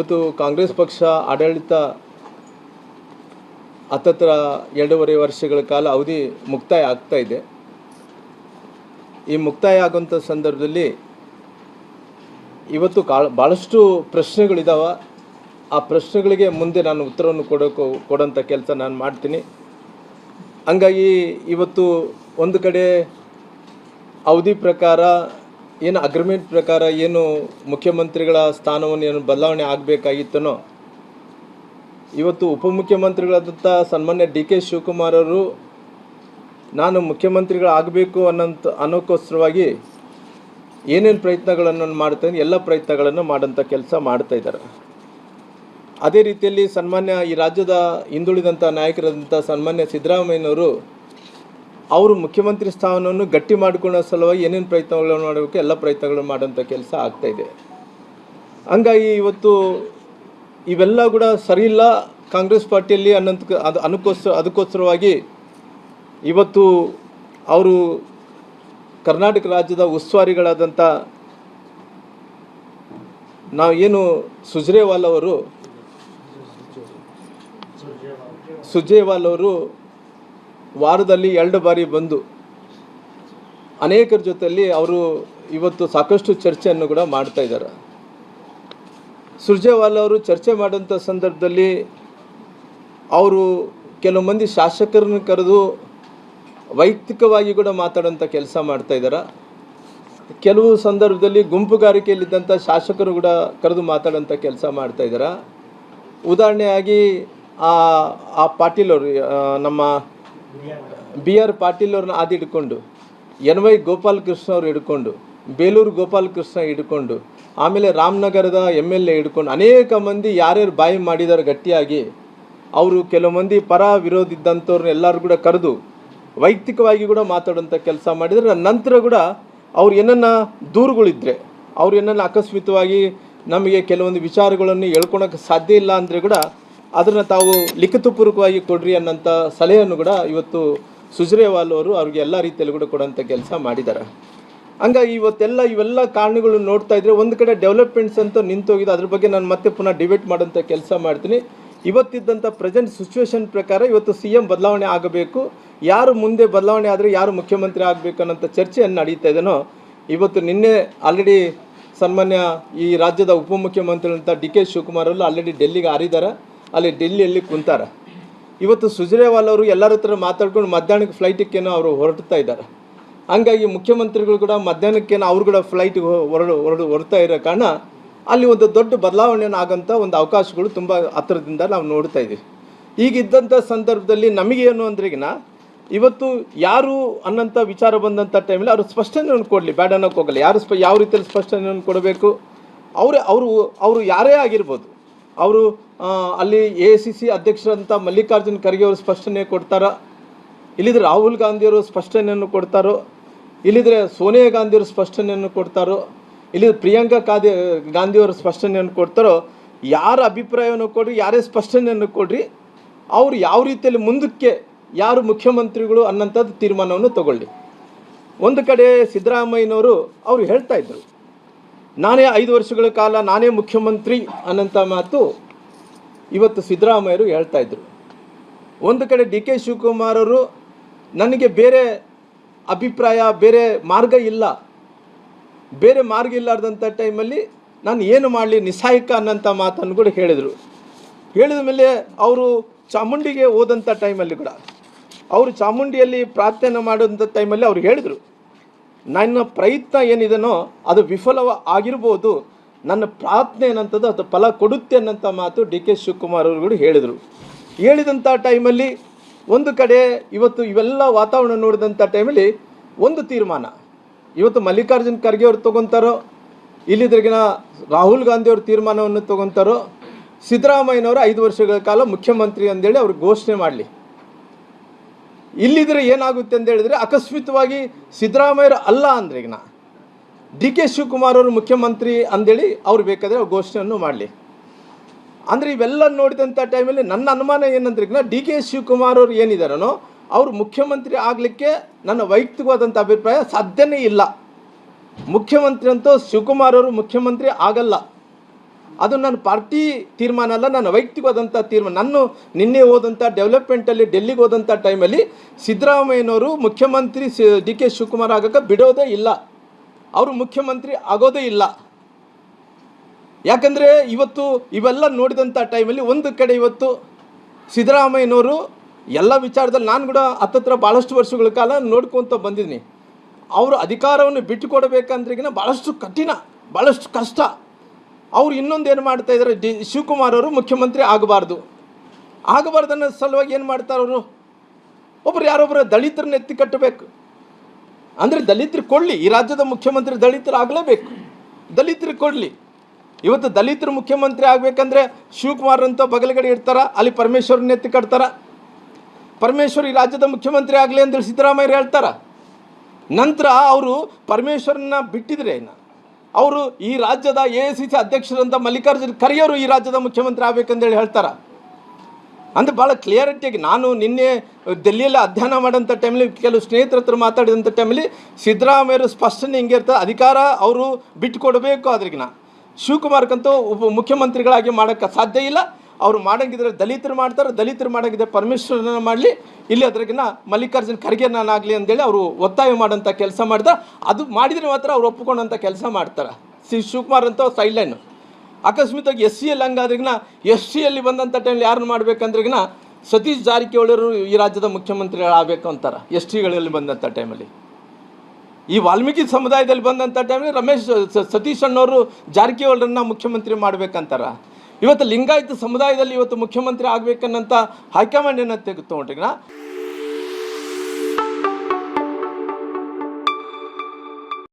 ಇವತ್ತು ಕಾಂಗ್ರೆಸ್ ಪಕ್ಷ ಆಡಳಿತ ಹತ್ತತ್ರ ಎರಡೂವರೆ ವರ್ಷಗಳ ಕಾಲ ಅವಧಿ ಮುಕ್ತಾಯ ಆಗ್ತಾ ಇದೆ. ಈ ಮುಕ್ತಾಯ ಆಗುವಂಥ ಸಂದರ್ಭದಲ್ಲಿ ಇವತ್ತು ಕಾ ಭಾಳಷ್ಟು ಪ್ರಶ್ನೆಗಳಿದ್ದಾವೆ ಆ ಪ್ರಶ್ನೆಗಳಿಗೆ ಮುಂದೆ ನಾನು ಉತ್ತರವನ್ನು ಕೊಡೋಕೆ ಕೊಡೋಂಥ ಕೆಲಸ ನಾನು ಮಾಡ್ತೀನಿ. ಹಂಗಾಗಿ ಇವತ್ತು ಒಂದು ಕಡೆ ಅವಧಿ ಪ್ರಕಾರ ಏನು ಅಗ್ರಿಮೆಂಟ್ ಪ್ರಕಾರ ಏನು ಮುಖ್ಯಮಂತ್ರಿಗಳ ಸ್ಥಾನವನ್ನು ಏನು ಬದಲಾವಣೆ ಆಗಬೇಕಾಗಿತ್ತನೋ? ಇವತ್ತು ಉಪಮುಖ್ಯಮಂತ್ರಿಗಳಾದಂಥ ಸನ್ಮಾನ್ಯ ಡಿ ಕೆ ಶಿವಕುಮಾರ್ ಅವರು, ನಾನು ಮುಖ್ಯಮಂತ್ರಿಗಳಾಗಬೇಕು ಅನ್ನೋಂಥ ಅನ್ನೋಕ್ಕೋಸ್ಕರವಾಗಿ ಏನೇನು ಪ್ರಯತ್ನಗಳನ್ನು ಮಾಡ್ತೇನೆ, ಎಲ್ಲ ಪ್ರಯತ್ನಗಳನ್ನು ಮಾಡೋಂಥ ಕೆಲಸ ಮಾಡ್ತಾ ಇದ್ದಾರೆ. ಅದೇ ರೀತಿಯಲ್ಲಿ ಸನ್ಮಾನ್ಯ ಈ ರಾಜ್ಯದ ಹಿಂದುಳಿದಂಥ ನಾಯಕರಾದಂಥ ಸನ್ಮಾನ್ಯ ಸಿದ್ದರಾಮಯ್ಯನವರು ಅವರು ಮುಖ್ಯಮಂತ್ರಿ ಸ್ಥಾನವನ್ನು ಗಟ್ಟಿ ಮಾಡಿಕೊಳ್ಳೋ ಸಲುವಾಗಿ ಏನೇನು ಪ್ರಯತ್ನಗಳನ್ನು ಮಾಡಬೇಕು, ಎಲ್ಲ ಪ್ರಯತ್ನಗಳು ಮಾಡೋಂಥ ಕೆಲಸ ಆಗ್ತಾಯಿದೆ ಹಂಗಾಗಿ ಇವತ್ತು ಇವೆಲ್ಲ ಕೂಡ ಸರಿಯಿಲ್ಲ ಕಾಂಗ್ರೆಸ್ ಪಾರ್ಟಿಯಲ್ಲಿ ಅನ್ನೋಂಥ ಅದು ಅನುಕೋಸ್ಕರ ಅದಕ್ಕೋಸ್ಕರವಾಗಿ ಇವತ್ತು ಅವರು ಕರ್ನಾಟಕ ರಾಜ್ಯದ ಉಸ್ತುವಾರಿಗಳಾದಂಥ ನಾವು ಏನು ಸುಜ್ರೇವಾಲ್ ಅವರು ಸುಜೇವಾಲ್ ಅವರು ವಾರದಲ್ಲಿ ಎರಡು ಬಾರಿ ಬಂದು ಅನೇಕರ ಜೊತೆಯಲ್ಲಿ ಅವರು ಇವತ್ತು ಸಾಕಷ್ಟು ಚರ್ಚೆಯನ್ನು ಕೂಡ ಮಾಡ್ತಾ ಇದ್ದಾರೆ. ಸುರ್ಜೇವಾಲ್ ಅವರು ಚರ್ಚೆ ಮಾಡೋಂಥ ಸಂದರ್ಭದಲ್ಲಿ ಅವರು ಕೆಲವು ಮಂದಿ ಶಾಸಕರನ್ನು ಕರೆದು ವೈಯಕ್ತಿಕವಾಗಿ ಕೂಡ ಮಾತಾಡೋಂಥ ಕೆಲಸ ಮಾಡ್ತಾ ಇದ್ದಾರೆ. ಕೆಲವು ಸಂದರ್ಭದಲ್ಲಿ ಗುಂಪುಗಾರಿಕೆಯಲ್ಲಿದ್ದಂಥ ಶಾಸಕರು ಕೂಡ ಕರೆದು ಮಾತಾಡೋಂಥ ಕೆಲಸ ಮಾಡ್ತಾ ಇದ್ದಾರೆ. ಉದಾಹರಣೆಯಾಗಿ ಆ ಆ ಪಾಟೀಲ್ ಅವರು ನಮ್ಮ ಬಿ ಆರ್ ಪಾಟೀಲ್ ಅವ್ರನ್ನ ಆದಿ ಹಿಡ್ಕೊಂಡು, ಎನ್ ವೈ ಗೋಪಾಲಕೃಷ್ಣ ಅವ್ರು ಹಿಡ್ಕೊಂಡು, ಬೇಲೂರು ಗೋಪಾಲಕೃಷ್ಣ ಹಿಡ್ಕೊಂಡು, ಆಮೇಲೆ ರಾಮನಗರದ ಎಂ ಎಲ್ ಎ ಹಿಡ್ಕೊಂಡು ಅನೇಕ ಮಂದಿ ಯಾರ್ಯಾರು ಬಾಯಿ ಮಾಡಿದ್ದಾರೆ ಗಟ್ಟಿಯಾಗಿ, ಅವರು ಕೆಲವು ಮಂದಿ ಪರ ವಿರೋಧ ಇದ್ದಂಥವ್ರನ್ನ ಎಲ್ಲರೂ ಕೂಡ ಕರೆದು ವೈಯಕ್ತಿಕವಾಗಿ ಕೂಡ ಮಾತಾಡುವಂಥ ಕೆಲಸ ಮಾಡಿದರೆ ನಂತರ ಕೂಡ ಅವ್ರು ಏನನ್ನ ದೂರುಗಳಿದ್ರೆ, ಅವ್ರು ಏನನ್ನ ಆಕಸ್ಮಿತವಾಗಿ ನಮಗೆ ಕೆಲವೊಂದು ವಿಚಾರಗಳನ್ನು ಹೇಳ್ಕೊಳಕ್ಕೆ ಸಾಧ್ಯ ಇಲ್ಲ ಅಂದರೆ ಕೂಡ ಅದನ್ನು ತಾವು ಲಿಖಿತಪೂರ್ವಕವಾಗಿ ಕೊಡ್ರಿ ಅನ್ನೋಂಥ ಸಲಹೆಯನ್ನು ಕೂಡ ಇವತ್ತು ಸುಜ್ರೇವಾಲ್ ಅವರು ಅವ್ರಿಗೆ ಎಲ್ಲ ರೀತಿಯಲ್ಲಿ ಕೂಡ ಕೊಡೋಂಥ ಕೆಲಸ ಮಾಡಿದ್ದಾರೆ ಹಂಗಾಗಿ ಇವತ್ತೆಲ್ಲ ಇವೆಲ್ಲ ಕಾರಣಗಳು ನೋಡ್ತಾ ಇದ್ರೆ ಒಂದು ಕಡೆ ಡೆವಲಪ್ಮೆಂಟ್ಸ್ ಅಂತ ನಿಂತೋಗಿದೆ. ಅದ್ರ ಬಗ್ಗೆ ನಾನು ಮತ್ತೆ ಪುನಃ ಡಿಬೇಟ್ ಮಾಡೋಂಥ ಕೆಲಸ ಮಾಡ್ತೀನಿ. ಇವತ್ತಿದ್ದಂಥ ಪ್ರೆಸೆಂಟ್ ಸಿಚುವೇಶನ್ ಪ್ರಕಾರ ಇವತ್ತು ಸಿ ಎಂ ಬದಲಾವಣೆ ಆಗಬೇಕು. ಯಾರು ಮುಂದೆ ಬದಲಾವಣೆ ಆದರೆ ಯಾರು ಮುಖ್ಯಮಂತ್ರಿ ಆಗಬೇಕು ಅನ್ನೋಂಥ ಚರ್ಚೆಯನ್ನು ನಡೀತಾ ಇದೆನೋ, ಇವತ್ತು ನಿನ್ನೆ ಆಲ್ರೆಡಿ ಸನ್ಮಾನ್ಯ ಈ ರಾಜ್ಯದ ಉಪಮುಖ್ಯಮಂತ್ರಿ ಅಂತ ಡಿ ಕೆ ಶಿವಕುಮಾರ್ ಅವರು ಆಲ್ರೆಡಿ ಡೆಲ್ಲಿಗೆ ಹಾರಿದ್ದಾರೆ. ಅಲ್ಲಿ ಡೆಲ್ಲಿಯಲ್ಲಿ ಕುಂತಾರೆ. ಇವತ್ತು ಸುಜ್ರೇವಾಲ್ ಅವರು ಎಲ್ಲರ ಹತ್ರ ಮಾತಾಡ್ಕೊಂಡು ಮಧ್ಯಾಹ್ನಕ್ಕೆ ಫ್ಲೈಟಿಗೇನೋ ಅವರು ಹೊರಡ್ತಾ ಇದ್ದಾರೆ. ಹಂಗಾಗಿ ಮುಖ್ಯಮಂತ್ರಿಗಳು ಕೂಡ ಮಧ್ಯಾಹ್ನಕ್ಕೇನೋ ಅವ್ರು ಕೂಡ ಫ್ಲೈಟ್ಗೆ ಹೊರಡು ಹೊರಡು ಹೊರಡ್ತಾ ಇರೋ ಕಾರಣ ಅಲ್ಲಿ ಒಂದು ದೊಡ್ಡ ಬದಲಾವಣೆಯನ್ನು ಆಗೋಂಥ ಒಂದು ಅವಕಾಶಗಳು ತುಂಬ ಹತ್ತಿರದಿಂದ ನಾವು ನೋಡ್ತಾ ಇದ್ದೀವಿ. ಈಗಿದ್ದಂಥ ಸಂದರ್ಭದಲ್ಲಿ ನಮಗೇನು ಅಂದ್ರೆಗಿನ ಇವತ್ತು ಯಾರು ಅನ್ನೋಂಥ ವಿಚಾರ ಬಂದಂಥ ಟೈಮಲ್ಲಿ ಅವರು ಸ್ಪಷ್ಟನೆಯನ್ನು ಕೊಡಲಿ ಬೇಡ ಅನ್ನೋಕೆ ಹೋಗಲ್ಲ. ಯಾರು ಸ್ಪ, ಯಾವ ರೀತಿಯಲ್ಲಿ ಸ್ಪಷ್ಟನೆಯನ್ನು ಕೊಡಬೇಕು? ಅವರೇ, ಅವರು ಅವರು ಯಾರೇ ಆಗಿರ್ಬೋದು. ಅವರು ಅಲ್ಲಿ ಎ ಸಿ ಸಿ ಅಧ್ಯಕ್ಷರಂತ ಮಲ್ಲಿಕಾರ್ಜುನ್ ಖರ್ಗೆ ಅವರು ಸ್ಪಷ್ಟನೆ ಕೊಡ್ತಾರ. ಇಲ್ಲಿದ್ರೆ ರಾಹುಲ್ ಗಾಂಧಿಯವರು ಸ್ಪಷ್ಟನೆಯನ್ನು ಕೊಡ್ತಾರೋ? ಇಲ್ಲಿದ್ರೆ ಸೋನಿಯಾ ಗಾಂಧಿಯವರು ಸ್ಪಷ್ಟನೆಯನ್ನು ಕೊಡ್ತಾರೋ? ಇಲ್ಲಿದ್ರೆ ಪ್ರಿಯಾಂಕಾ ಗಾಂಧಿ ಗಾಂಧಿಯವರು ಸ್ಪಷ್ಟನೆಯನ್ನು ಕೊಡ್ತಾರೋ? ಯಾರ ಅಭಿಪ್ರಾಯವನ್ನು ಕೊಡ್ರಿ, ಯಾರೇ ಸ್ಪಷ್ಟನೆಯನ್ನು ಕೊಡ್ರಿ, ಅವರು ಯಾವ ರೀತಿಯಲ್ಲಿ ಮುಂದಕ್ಕೆ ಯಾರು ಮುಖ್ಯಮಂತ್ರಿಗಳು ಅನ್ನೋಂಥದ್ದು ತೀರ್ಮಾನವನ್ನು ತಗೊಳ್ಳಿ. ಒಂದು ಕಡೆ ಸಿದ್ದರಾಮಯ್ಯನವರು ಅವರು ಹೇಳ್ತಾ ಇದ್ರು, ನಾನೇ ಐದು ವರ್ಷಗಳ ಕಾಲ ನಾನೇ ಮುಖ್ಯಮಂತ್ರಿ ಅನ್ನೋಂಥ ಮಾತು ಇವತ್ತು ಸಿದ್ದರಾಮಯ್ಯರು ಹೇಳ್ತಾ ಇದ್ರು. ಒಂದು ಕಡೆ ಡಿ ಕೆ ಶಿವಕುಮಾರ್ ಅವರು ನನಗೆ ಬೇರೆ ಅಭಿಪ್ರಾಯ, ಬೇರೆ ಮಾರ್ಗ ಇಲ್ಲ. ಬೇರೆ ಮಾರ್ಗ ಇಲ್ಲಾರ್ದಂಥ ಟೈಮಲ್ಲಿ ನಾನು ಏನು ಮಾಡಲಿ, ನಿಸ್ಸಾಯಕ ಅನ್ನೋಂಥ ಮಾತನ್ನು ಕೂಡ ಹೇಳಿದರು. ಹೇಳಿದ ಮೇಲೆ ಅವರು ಚಾಮುಂಡಿಗೆ ಹೋದಂಥ ಟೈಮಲ್ಲಿ ಕೂಡ, ಅವರು ಚಾಮುಂಡಿಯಲ್ಲಿ ಪ್ರಾರ್ಥನೆ ಮಾಡುವಂಥ ಟೈಮಲ್ಲಿ ಅವ್ರು ಹೇಳಿದರು. ನನ್ನ ಪ್ರಯತ್ನ ಏನಿದೆನೋ ಅದು ವಿಫಲವ ಆಗಿರ್ಬೋದು ನನ್ನ ಪ್ರಾರ್ಥನೆ ಏನಂತದ್ದು ಅದು ಫಲ ಕೊಡುತ್ತೆ ಅನ್ನೋಂಥ ಮಾತು ಡಿ ಕೆ ಶಿವಕುಮಾರ್ ಅವರು ಕೂಡ ಹೇಳಿದರು. ಹೇಳಿದಂಥ ಟೈಮಲ್ಲಿ ಒಂದು ಕಡೆ ಇವತ್ತು ಇವೆಲ್ಲ ವಾತಾವರಣ ನೋಡಿದಂಥ ಟೈಮಲ್ಲಿ ಒಂದು ತೀರ್ಮಾನ. ಇವತ್ತು ಮಲ್ಲಿಕಾರ್ಜುನ್ ಖರ್ಗೆ ಅವರು ತೊಗೊತಾರೋ, ಇಲ್ಲಿದ್ರಿಗಿನ ರಾಹುಲ್ ಗಾಂಧಿ ಅವ್ರ ತೀರ್ಮಾನವನ್ನು ತೊಗೊತಾರೋ, ಸಿದ್ದರಾಮಯ್ಯನವರು ಐದು ವರ್ಷಗಳ ಕಾಲ ಮುಖ್ಯಮಂತ್ರಿ ಅಂದೇಳಿ ಅವ್ರು ಘೋಷಣೆ ಮಾಡಲಿ. ಇಲ್ಲಿದ್ರೆ ಏನಾಗುತ್ತೆ ಅಂತ ಹೇಳಿದ್ರೆ ಅಕಸ್ಮಿತವಾಗಿ ಸಿದ್ದರಾಮಯ್ಯರು ಅಲ್ಲ ಅಂದ್ರೆ ಈಗ ಡಿ ಕೆ ಶಿವಕುಮಾರ್ ಅವರು ಮುಖ್ಯಮಂತ್ರಿ ಅಂದೇಳಿ ಅವ್ರು ಬೇಕಾದರೆ ಅವ್ರು ಘೋಷಣೆಯನ್ನು ಮಾಡಲಿ. ಅಂದರೆ ಇವೆಲ್ಲ ನೋಡಿದಂಥ ಟೈಮಲ್ಲಿ ನನ್ನ ಅನುಮಾನ ಏನಂದ್ರೆ ಡಿ ಕೆ ಶಿವಕುಮಾರ್ ಅವರು ಏನಿದ್ದಾರನೋ ಅವರು ಮುಖ್ಯಮಂತ್ರಿ ಆಗಲಿಕ್ಕೆ ನನ್ನ ವೈಯಕ್ತಿಕವಾದಂಥ ಅಭಿಪ್ರಾಯ ಸಾಧ್ಯನೇ ಇಲ್ಲ. ಮುಖ್ಯಮಂತ್ರಿ ಅಂತೂ ಶಿವಕುಮಾರ್ ಅವರು ಮುಖ್ಯಮಂತ್ರಿ ಆಗಲ್ಲ. ಅದು ನನ್ನ ಪಾರ್ಟಿ ತೀರ್ಮಾನ ಅಲ್ಲ, ನನ್ನ ವೈಯಕ್ತಿಕವಾದಂಥ ತೀರ್ಮಾನ. ನಾನು ನಿನ್ನೆ ಹೋದಂಥ ಡೆವಲಪ್ಮೆಂಟಲ್ಲಿ ಡೆಲ್ಲಿಗೆ ಹೋದಂಥ ಟೈಮಲ್ಲಿ ಸಿದ್ದರಾಮಯ್ಯನವರು ಮುಖ್ಯಮಂತ್ರಿ ಡಿ ಕೆ ಶಿವಕುಮಾರ್ ಆಗೋಕ್ಕೆ ಬಿಡೋದೇ ಇಲ್ಲ. ಅವರು ಮುಖ್ಯಮಂತ್ರಿ ಆಗೋದೇ ಇಲ್ಲ. ಯಾಕಂದರೆ ಇವತ್ತು ಇವೆಲ್ಲ ನೋಡಿದಂಥ ಟೈಮಲ್ಲಿ ಒಂದು ಕಡೆ ಇವತ್ತು ಸಿದ್ದರಾಮಯ್ಯನವರು ಎಲ್ಲ ವಿಚಾರದಲ್ಲಿ ನಾನು ಕೂಡ ಹತ್ತತ್ರ ಭಾಳಷ್ಟು ವರ್ಷಗಳ ಕಾಲ ನೋಡ್ಕೊತ ಬಂದಿದ್ದೀನಿ. ಅವರು ಅಧಿಕಾರವನ್ನು ಬಿಟ್ಟುಕೊಡಬೇಕಂದ್ರಿಗಿನ ಭಾಳಷ್ಟು ಕಠಿಣ ಭಾಳಷ್ಟು ಕಷ್ಟ. ಅವ್ರು ಇನ್ನೊಂದು ಏನು ಮಾಡ್ತಾ ಇದ್ದಾರೆ ಡಿ, ಶಿವಕುಮಾರ್ ಅವರು ಮುಖ್ಯಮಂತ್ರಿ ಆಗಬಾರ್ದು. ಆಗಬಾರ್ದು ಅನ್ನೋ ಸಲುವಾಗಿ ಏನು ಮಾಡ್ತಾರೆ ಅವರು ಒಬ್ಬರು ಯಾರೊಬ್ಬರ ದಲಿತರನ್ನ ಎತ್ತಿ ಕಟ್ಟಬೇಕು. ಅಂದರೆ ದಲಿತರು ಕೊಡಲಿ ಈ ರಾಜ್ಯದ ಮುಖ್ಯಮಂತ್ರಿ ದಲಿತರು ಆಗಲೇಬೇಕು. ದಲಿತರು ಕೊಡಲಿ ಇವತ್ತು ದಲಿತರು ಮುಖ್ಯಮಂತ್ರಿ ಆಗಬೇಕಂದ್ರೆ ಶಿವಕುಮಾರ್ ಅಂತ ಬಗಲಗಡೆ ಇರ್ತಾರ, ಅಲ್ಲಿ ಪರಮೇಶ್ವರನ್ನ ಎತ್ತಿ ಕಟ್ತಾರ. ಪರಮೇಶ್ವರ್ ಈ ರಾಜ್ಯದ ಮುಖ್ಯಮಂತ್ರಿ ಆಗಲಿ ಅಂತೇಳಿ ಸಿದ್ದರಾಮಯ್ಯ ಹೇಳ್ತಾರ. ನಂತರ ಅವರು ಪರಮೇಶ್ವರನ್ನ ಬಿಟ್ಟಿದ್ರೆ ಅವರು ಈ ರಾಜ್ಯದ ಎ ಸಿ ಸಿ ಅಧ್ಯಕ್ಷರಂತ ಮಲ್ಲಿಕಾರ್ಜುನ್ ಖರ್ಗೆಯವರು ಈ ರಾಜ್ಯದ ಮುಖ್ಯಮಂತ್ರಿ ಆಗ್ಬೇಕಂತೇಳಿ ಹೇಳ್ತಾರ. ಅಂದರೆ ಭಾಳ ಕ್ಲಿಯರಿಟಿಯಾಗಿ ನಾನು ನಿನ್ನೆ ದೆಲ್ಲಿಯಲ್ಲಿ ಅಧ್ಯಯನ ಮಾಡೋಂಥ ಟೈಮಲ್ಲಿ ಕೆಲವು ಸ್ನೇಹಿತರ ಹತ್ರ ಮಾತಾಡಿದಂಥ ಟೈಮಲ್ಲಿ ಸಿದ್ದರಾಮಯ್ಯರು ಸ್ಪಷ್ಟನೆ ಹಿಂಗೆ ಇರ್ತದೆ ಅಧಿಕಾರ ಅವರು ಬಿಟ್ಟುಕೊಡಬೇಕು ಅದ್ರಿಗಿನ ಶಿವಕುಮಾರ್ಗಂತೂ ಉಪ ಮುಖ್ಯಮಂತ್ರಿಗಳಾಗಿ ಮಾಡೋಕ್ಕೆ ಸಾಧ್ಯ ಇಲ್ಲ. ಅವರು ಮಾಡಂಗಿದ್ರೆ ದಲಿತರು ಮಾಡ್ತಾರೆ, ದಲಿತರು ಮಾಡೋಂಗಿದ್ರೆ ಪರಮೇಶ್ವರನ ಮಾಡಲಿ, ಇಲ್ಲಿ ಅದ್ರಾಗಿನ ಮಲ್ಲಿಕಾರ್ಜುನ್ ಖರ್ಗೆ ಅಂತೇಳಿ ಅವರು ಒತ್ತಾಯ ಮಾಡೋಂಥ ಕೆಲಸ ಮಾಡ್ತಾರೆ ಅದು ಮಾಡಿದರೆ ಮಾತ್ರ ಅವ್ರು ಒಪ್ಪಿಕೊಂಡಂಥ ಕೆಲಸ ಮಾಡ್ತಾರೆ. ಸಿ ಶಿವಕುಮಾರ್ ಅಂತ ಸೈಡ್ಲೈನು ಅಕಸ್ಮಾತಾಗಿ ಎಸ್ ಸಿ ಎಲ್ ಹಂಗಾದ್ರಿಗಿನ ಎಸ್ ಸಿಯಲ್ಲಿ ಬಂದಂಥ ಟೈಮಲ್ಲಿ ಯಾರನ್ನು ಮಾಡ್ಬೇಕಂದ್ರಿಗಿನ ಸತೀಶ್ ಜಾರಕಿಹೊಳಿಯವರು ಈ ರಾಜ್ಯದ ಮುಖ್ಯಮಂತ್ರಿಗಳಾಗಬೇಕು ಅಂತಾರೆ. ಎಸ್ ಟಿಗಳಲ್ಲಿ ಬಂದಂಥ ಟೈಮಲ್ಲಿ ಈ ವಾಲ್ಮೀಕಿ ಸಮುದಾಯದಲ್ಲಿ ಬಂದಂಥ ಟೈಮಲ್ಲಿ ರಮೇಶ್ ಸತೀಶ್ ಅಣ್ಣವರು ಜಾರಕಿಹೊಳರನ್ನ ಮುಖ್ಯಮಂತ್ರಿ ಮಾಡ್ಬೇಕಂತಾರೆ. ಇವತ್ತು ಲಿಂಗಾಯತ ಸಮುದಾಯದಲ್ಲಿ ಇವತ್ತು ಮುಖ್ಯಮಂತ್ರಿ ಆಗ್ಬೇಕನ್ನಂತ ಹೈಕಮಾಂಡ್ ಏನಂತ ತೆಗೆದುಕೊಂಡ್ರಿಗಿನ